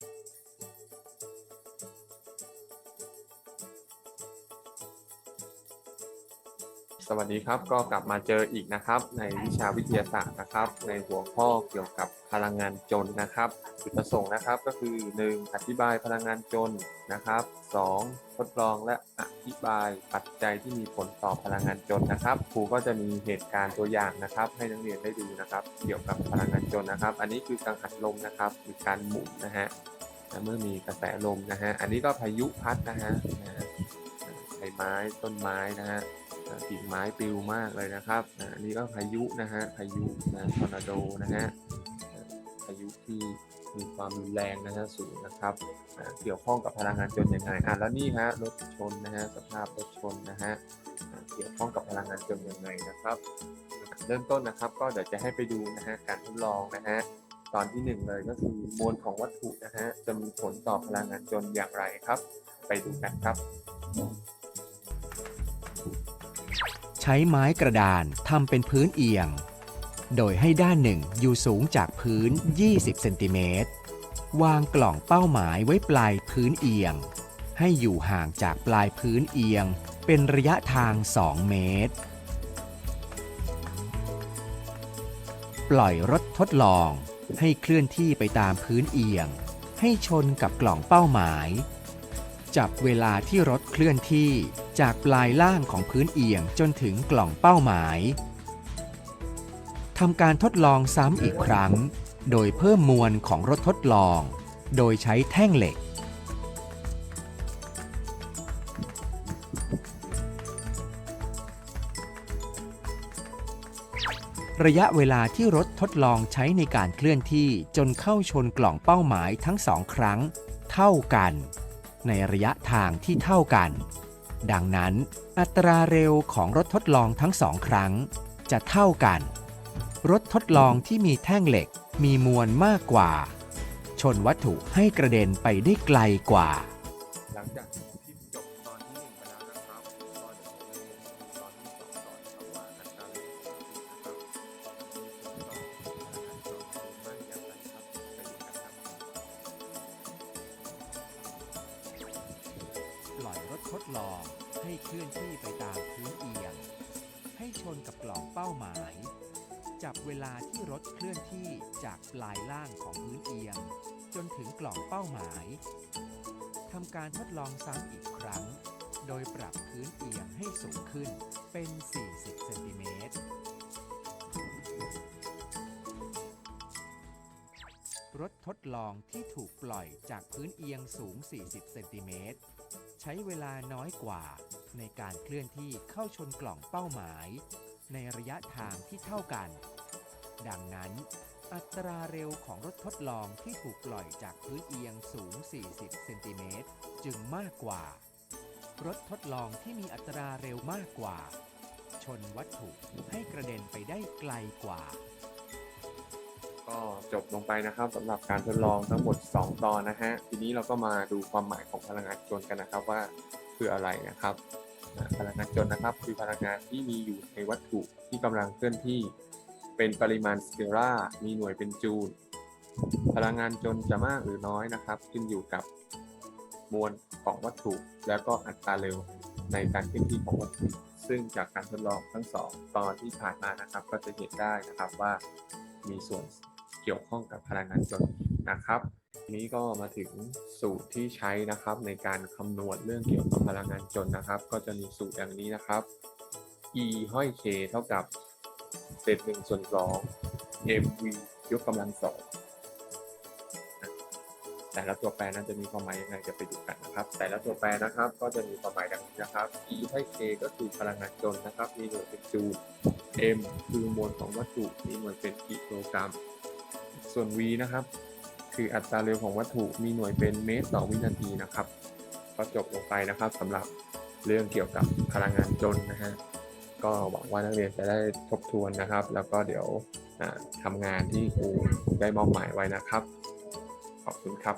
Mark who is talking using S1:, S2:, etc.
S1: Thank you. สวัสดีครับก็กลับมาเจออีกนะครับ ในวิชาวิทยาศาสตร์นะครับ ในหัวข้อเกี่ยวกับพลังงานจนนะครับจุดประสงค์นะครับก็คือ 1. อธิบายพลังงานจนนะครับ 2. ทดลองและอธิบายปัจจัยที่มีผลต่อพลังงานจนนะครับครูก็จะมีเหตุการณ์ตัวอย่างนะครับ ให้นักเรียนได้ดูนะครับ เกี่ยวกับพลังงานจนนะครับ อันนี้คือกังหันลมนะครับคือการหมุนนะฮะและเมื่อมีกระแสลมนะฮะอันนี้ก็พายุพัดนะฮะ ไม้ต้นไม้นะฮะกิ่งไม้ปลิวมากเลยนะครับอันนี้ก็พายุนะฮะพายุนะทอร์นาโดนะฮะพายุที่มีความรุนแรงนะฮะสูงนะครับเกี่ยวข้องกับพลังงานจนยังไงอะแล้วนี่ฮะรถชนนะฮะสภาพรถชนนะฮะเกี่ยวข้องกับพลังงานจนยังไงนะครับ เริ่มต้นนะครับก็เดี๋ยวจะให้ไปดูนะฮะการทดลองนะฮะตอนที่หนึ่งเลยก็คือมวลของวัตถุนะฮะจะมีผลต่อพลังงานจนอย่างไรครับ ไปดูกันครับ
S2: ช้ไม้กระดานทำเป็นพื้นเอียง โดยให้ด้านหนึ่งอยู่สูงจากพื้น 20 เซนติเมตร วางกล่องเป้าหมายไว้ปลายพื้นเอียง ให้อยู่ห่างจากปลายพื้นเอียง เป็นระยะทาง 2 เมตร ปล่อยรถทดลองให้เคลื่อนที่ไปตามพื้นเอียง ให้ชนกับกล่องเป้าหมาย จับเวลาที่รถเคลื่อนที่ จากปลายล่างของพื้นเอียงจนถึงกล่องเป้าหมายทำการทดลองซ้ำอีกครั้ง โดยเพิ่มมวลของรถทดลอง โดยใช้แท่งเหล็ก ระยะเวลาที่รถทดลองใช้ในการเคลื่อนที่จนเข้าชนกล่องเป้าหมายทั้งสองครั้ง เท่ากัน ในระยะทางที่เท่ากัน ดังนั้น อัตราเร็วของรถทดลองทั้งสองครั้ง จะเท่ากัน รถทดลองที่มีแท่งเหล็กมีมวลมากกว่า ชนวัตถุให้กระเด็นไปได้ไกลกว่า
S1: หลังจาก ล่อยร
S2: ถทดลองให้เคลื่อนที่ไปตามพื้นเอียง ให้ชนกับกล่องเป้าหมาย จับเวลาที่รถเคลื่อนที่จากปลายล่างของพื้นเอียง จนถึงกล่องเป้าหมายทำการทดลองซ้ำอีกครั้ง โดยปรับพื้นเอียงให้สูงขึ้นเป็น 40 เซนติเมตร รถทดลองที่ถูกปล่อยจากพื้นเอียงสูง 40 เซนติเมตร ใช้เวลาน้อยกว่า ในการเคลื่อนที่เข้าชนกล่องเป้าหมาย ในระยะทางที่เท่ากัน ดังนั้น อัตราเร็วของรถทดลองที่ถูกปล่อยจากพื้นเอียงสูง 40 เซนติเมตรจึงมากกว่า รถทดลองที่มีอัตราเร็วมากกว่า ชนวัตถุให้กระเด็นไปได้ไกลกว่า
S1: ก็จบลงไปนะครับสำหรับการทดลองทั้งหมด 2 ตอนนะฮะทีนี้เราก็มาดูความหมายของพลังงานจนกันนะครับว่าคืออะไรนะครับ พลังงานจนนะครับ คือพลังงานที่มีอยู่ในวัตถุที่กำลังเคลื่อนที่เป็นปริมาณสเกลามีหน่วยเป็นจูลพลังงานจนจะมากหรือน้อยนะครับขึ้นอยู่กับมวลของวัตถุ แล้วก็อัตราเร็วในการเคลื่อนที่ของวัตถุ ซึ่งจากการทดลองทั้งสองตอนที่ผ่านมานะครับ ก็จะเห็นได้นะครับว่ามีส่วน เกี่ยวข้องกับพลังงานจนนะครับนี้ก็มาถึงสูตรที่ใช้นะครับในการคำนวณเรื่องเกี่ยวกับพลังงานจนนะครับ ก็จะมีสูตรอย่างนี้นะครับ e ห้อย k เท่ากับเศษหนึ่งส่วนสอง mv ยกกำลังสองแต่ละตัวแปรนั้นจะมีความหมายยังไงจะไปดูกันนะครับ แต่ละตัวแปรนะครับก็จะมีความหมายดังนี้นะครับ e ให้ k ก็คือพลังงานจนนะครับ มีหน่วยเป็นจูล m คือมวลของวัตถุมีหน่วยเป็นกิโลกรัม ส่วน v นะครับ คืออัตราเร็วของวัตถุมีหน่วยเป็นเมตรต่อวินาทีนะครับก็จบลงไปนะครับสำหรับเรื่องเกี่ยวกับพลังงานจนนะฮะก็หวังว่านักเรียนจะได้ทบทวนนะครับ แล้วก็เดี๋ยวอ่าทำงานที่ครูได้มอบหมายไว้นะครับ ขอบคุณครับ